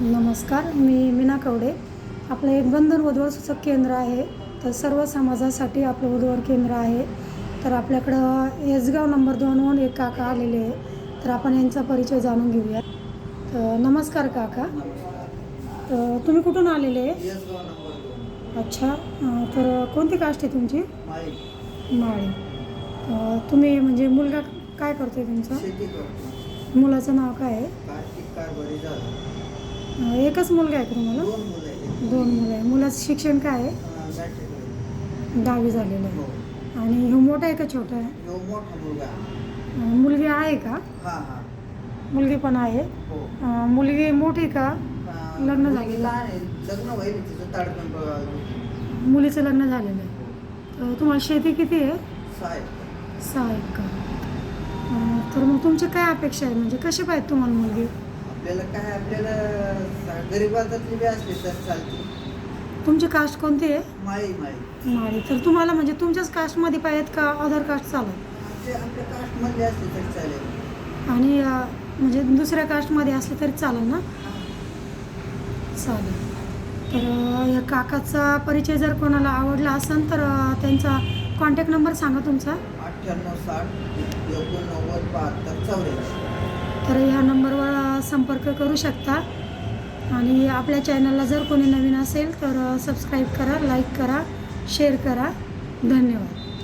नमस्कार मी मीना कवडे. आपलं एक बंधन वधूवर सूचक केंद्र आहे. तर सर्व समाजासाठी आपलं वधूवर केंद्र आहे. तर आपल्याकडं एसगाव नंबर दोनहून एक काका आलेले आहे. तर आपण यांचा परिचय जाणून घेऊया तर नमस्कार काका. तर तुम्ही कुठून आलेले? आहे येसगाव अच्छा तर कोणती कास्ट आहे तुमची? माळी. तुम्ही म्हणजे मुलगा काय करतोय तुमचा? मुलाचं नाव काय आहे? एकच मुलगा आहे का तुम्हाला? दोन मुलं आहेत दोन मुलं आहे. मुलाचं शिक्षण काय आहे. दहावी झालेलं हो. आहे आणि हे मोठा आहे का छोटा आहे? ह्यो मुलगा आहे. का? हा हा. मुलगी पण आहे. हो. मुलगी मोठी का? लग्न झालेलं. आहे. मुलीचं लग्न झालेलं आहे. तर तुम्हाला शेती किती आहे? सहा एकर. तर मग तुमची काय अपेक्षा आहे? म्हणजे कशी पाहिजे तुम्हाला मुलगी? आपल्याला काय आपल्याला गरिबातातली बी असली तर चालते. तुमची कास्ट कोणती आहे? माळी माळी. माळी. तर तुम्हाला म्हणजे तुमच्याच कास्टमध्ये पाहिजेत का अदर कास्ट चालेल आमच्या आपल्या कास्टमधली असली तरी चालेल. आणि अं, म्हणजे दुसऱ्या कास्टमध्ये असले तरी चालेल ना? चालेल. तर अ, या काकाचा परिचय जर कोणाला आवडला असेल तर अ, त्यांचा कॉन्टॅक्ट नंबर सांगा तुमचा. अठ्ठ्याण्णव साठ एकोणनव्वद बहात्तर चौऱ्याऐंशी. तर ह्या नंबरवर संपर्क करू शकता. आणि आपल्या चॅनलला जर कोणी नवीन असेल तर सबस्क्राईब करा लाईक करा शेअर करा. धन्यवाद.